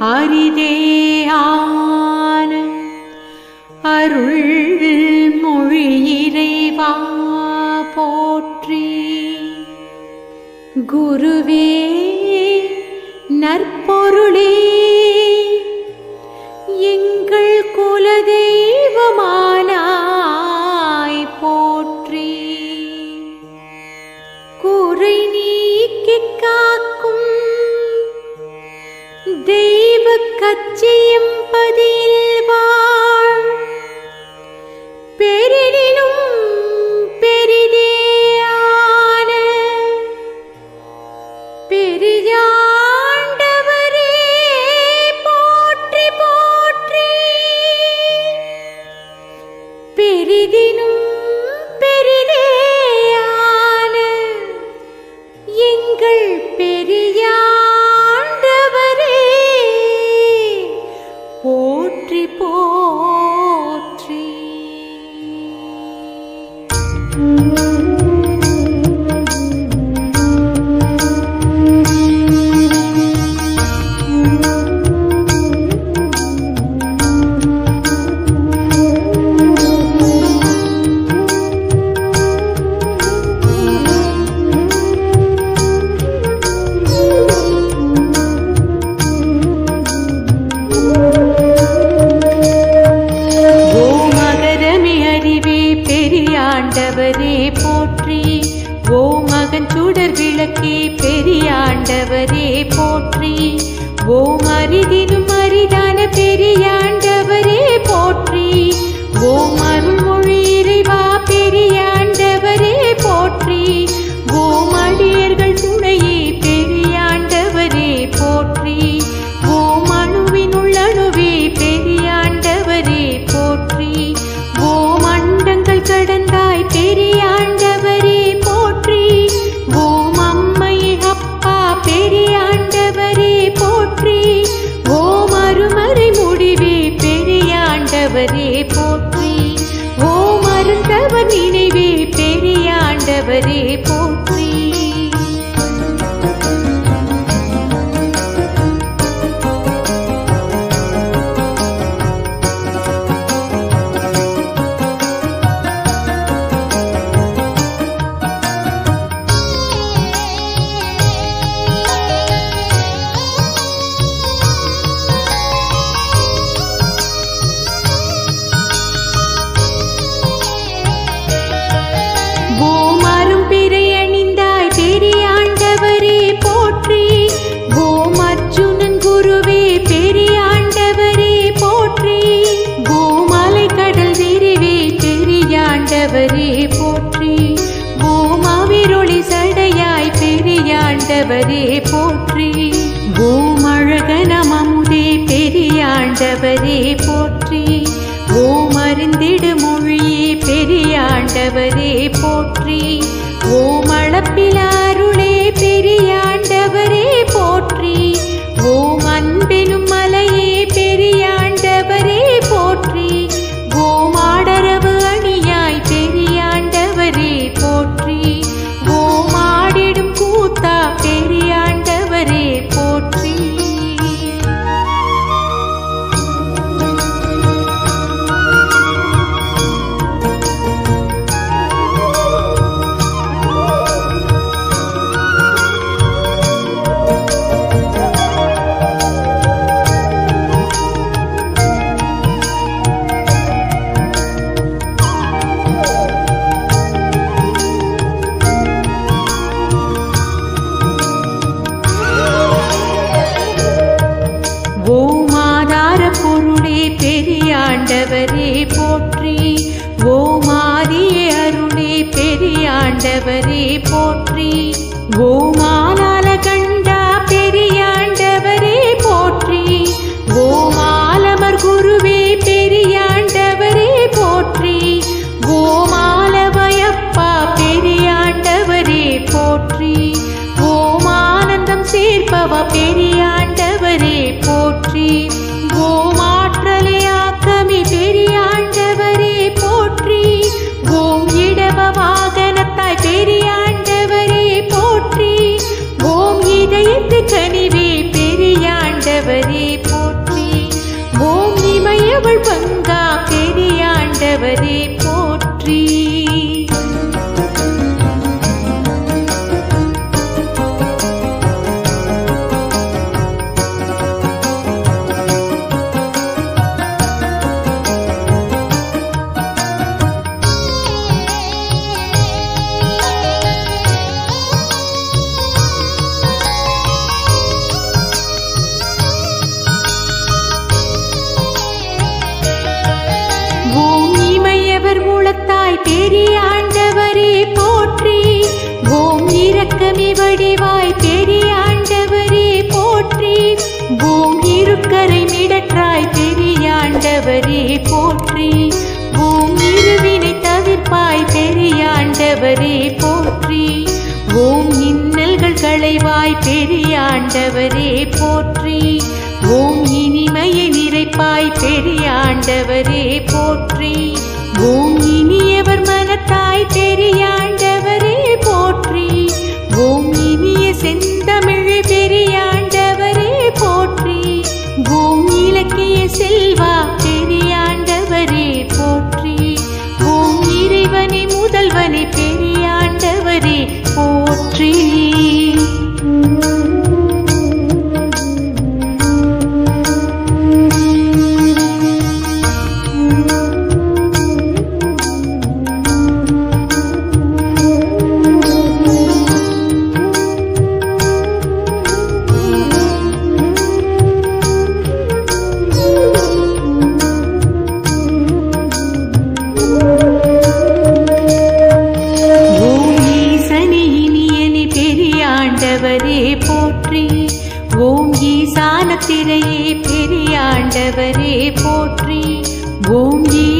அரிதேயான அருள் மொழி இறைவா போற்றி. குருவே நற்பொருளே எங்கள் குலதெய்வமான विजयं पदे। போற்றி. ஓம் அருந்தவர் நினைவே பெரியாண்டவரே போற்றி. பெரியாண்டவரே போற்றி. ஓமழகனமமுதே பெரியாண்டவரே போற்றி. ஓம் அறிந்திடு மொழியே பெரியாண்டவரே போற்றி. ஓமளப்பிலா பெரியாண்டவரே போற்றி ஓமானா பெரியாண்டவரே போற்றி. ஓம் இருவினை தவிர்ப்பாய் பெரியாண்டவரே போற்றி. ஓம் இன்னல்கள் களைவாய் பெரியாண்டவரே போற்றி. ஓம் இனிமையை நிறைப்பாய் பெரியாண்டவரே போற்றி. போற்றி ஆண்டவரே போற்றி. ஓம் ஈசான திரையே பெரியாண்டவரே போற்றி. ஓம் ஈ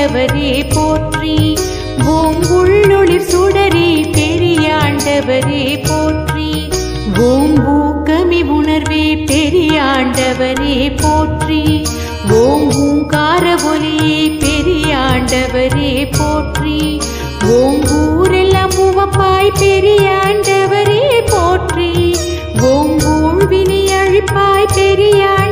பெரியாண்டவரே போற்றி. ஓம் உள்ளொளிர் சுடரே பெரியாண்டவரே போற்றி. ஓம் ஊக்கமி உணர்வே பெரியாண்டவரே போற்றி. ஓம் ஊங்கார ஒலியே பெரியாண்டவரே போற்றி. ஓம் ஊரெல்லாம் உவப்பாய் பெரியாண்டவரே போற்றி. ஓம் ஊழ்வினை அழிப்பாய் பெரியாண்ட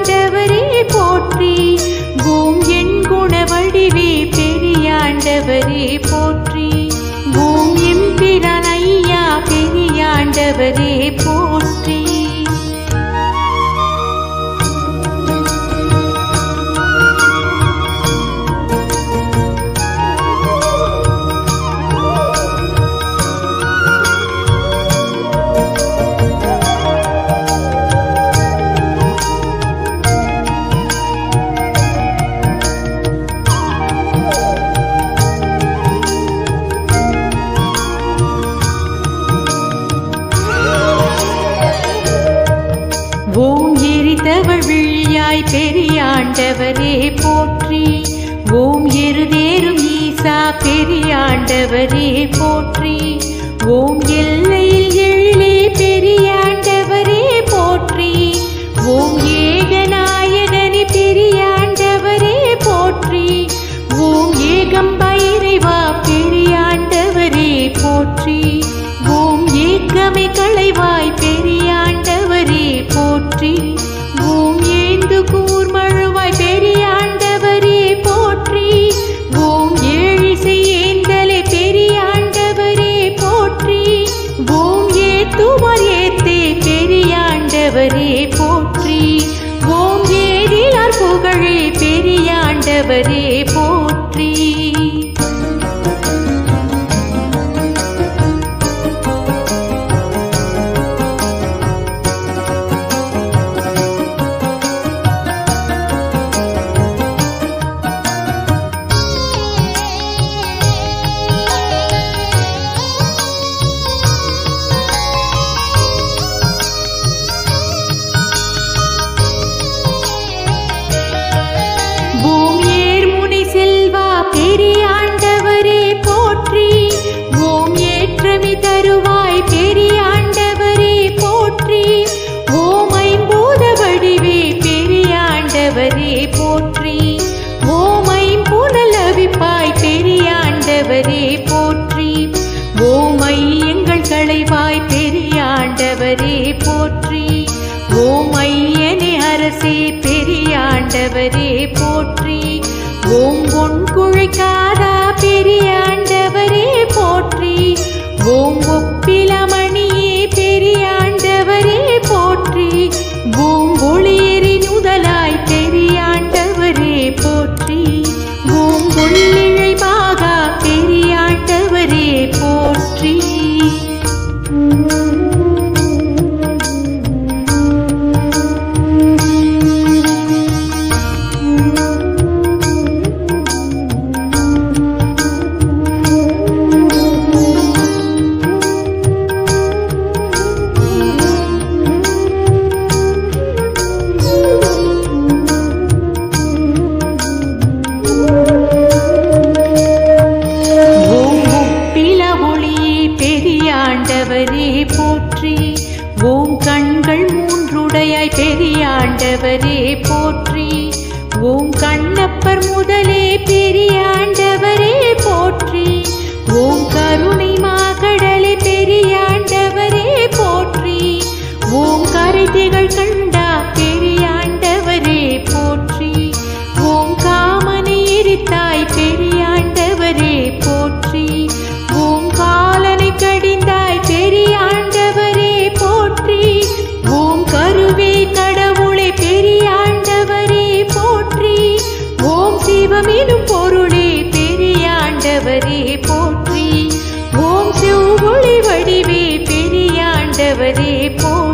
பெரியாண்டவரே போற்றி ஓம் எம்பிரான் ஐயா பெரியாண்டவரே போற்றி. பெரியாண்டவரே போற்றி. ஓம் எருதேறும் ஈசா பெரியாண்டவரே போற்றி. ஓம் எல்லையில் பெரியாண்டவரே போற்றி ஓம் ஐயனே அரசே பெரியாண்டவரே போற்றி. ஓம் பொன் குழைக்காதா பெரியாண்ட கவரி போ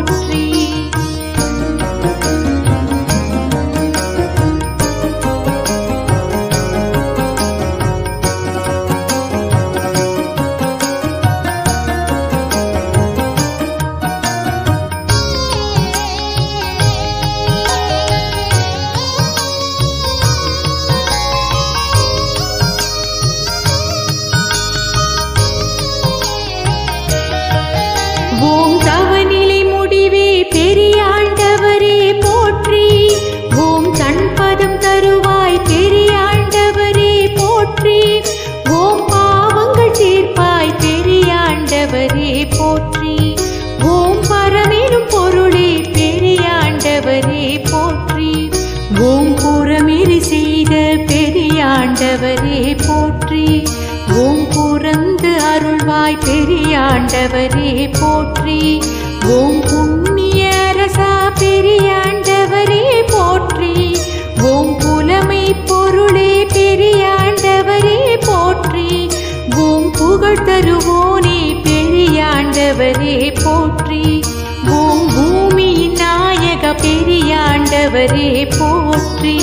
ஆண்டவரே போற்றி. ஓம் புறந்து அருள்வாய் பெரியாண்டவரே போற்றி. ஓம் புண்ணிய அரசா பெரியாண்டவரே போற்றி. ஓம் புலமை பொருளே பெரியாண்டவரே போற்றி. ஓம் புகழ் தருவோனே பெரியாண்டவரே போற்றி. ஓம் பூமியின் நாயக பெரியாண்டவரே போற்றி.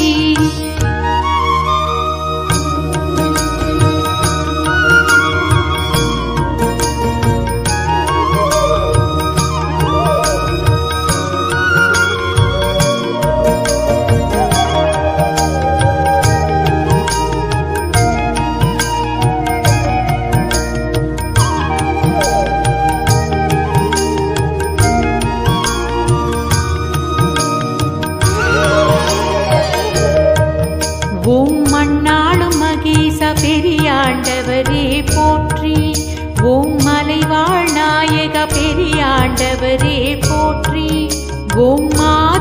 ஆண்டவரே போற்றி. கோம்மா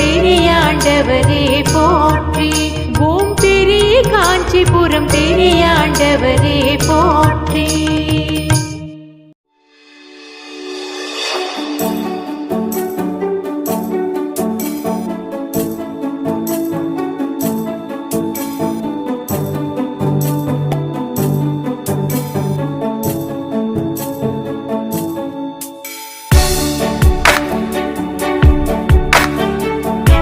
பெரியாண்டவரே போற்றி. ஓம் பெரிய காஞ்சிபுரம் பெரியாண்டவரே போற்றி.